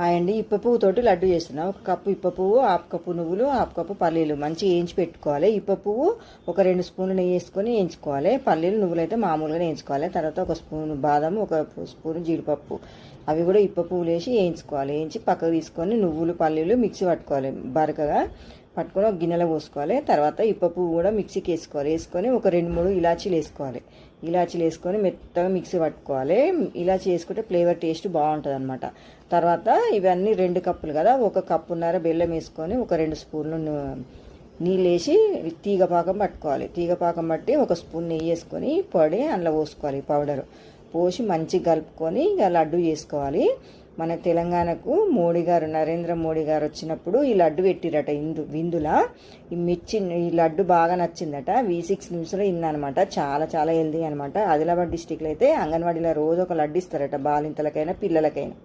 Hi అండి ఇప్ప పువ్వుతోటి లడ్డు చేస్తున్నా ఒక కప్పు ఇప్ప పువ్వు హాఫ్ కప్పు నువ్వులు హాఫ్ కప్పు పల్లీలు. మంచిగా వేయించి పెట్టుకోవాలి. ఇప్ప పువ్వు ఒక రెండు స్పూన్లు నెయ్యి వేసుకొని వేయించుకోవాలి. పల్లీలు నువ్వులు అయితే మామూలుగా వేయించుకోవాలి. తర్వాత ఒక స్పూన్ బాదం ఒక స్పూన్ జీడిపప్పు. అవి కూడా ఇప్ప పువ్వులు వేసి వేయించుకోవాలి. వేయించి పక్కకు తీసుకొని నువ్వులు పల్లీలు మిక్సీ పట్టుకోవాలి. బరకగా పట్టుకొని ఒక గిన్నెలో పోసుకోవాలి. తర్వాత ఇప్ప పువ్వు కూడా మిక్సీకి వేసుకోవాలి. వేసుకొని ఒక రెండు మూడు ఇలాచీలు వేసుకోవాలి. ఇలాచీలు వేసుకొని మెత్తగా మిక్సీ పట్టుకోవాలి. ఇలాచీ వేసుకుంటే ఫ్లేవర్ టేస్ట్ బాగుంటుంది అనమాట తర్వాత ఇవన్నీ రెండు కప్పులు కదా ఒక కప్పున్నర బెల్లం వేసుకొని ఒక రెండు స్పూన్లు నీళ్ళు వేసి తీగ పాకం పట్టుకోవాలి. తీగ పాకం పట్టి ఒక స్పూన్ నెయ్యి వేసుకొని పొడి అందులో పోసుకోవాలి పౌడర్. పోసి మంచిగా కలుపుకొని ఇక లడ్డు చేసుకోవాలి. మన తెలంగాణకు మోడీ గారు నరేంద్ర మోడీ గారు వచ్చినప్పుడు ఈ లడ్డు పెట్టిరట ఇందు విందులా. ఈ మిర్చి ఈ లడ్డు బాగా నచ్చిందట. వి సిక్స్ న్యూస్లో ఇన్నమాట చాలా చాలా హెల్దీ అనమాట. ఆదిలాబాద్ డిస్టిక్లో అయితే అంగన్వాడీలో రోజు ఒక లడ్డు ఇస్తారట. బాలింతలకైనా పిల్లలకైనా.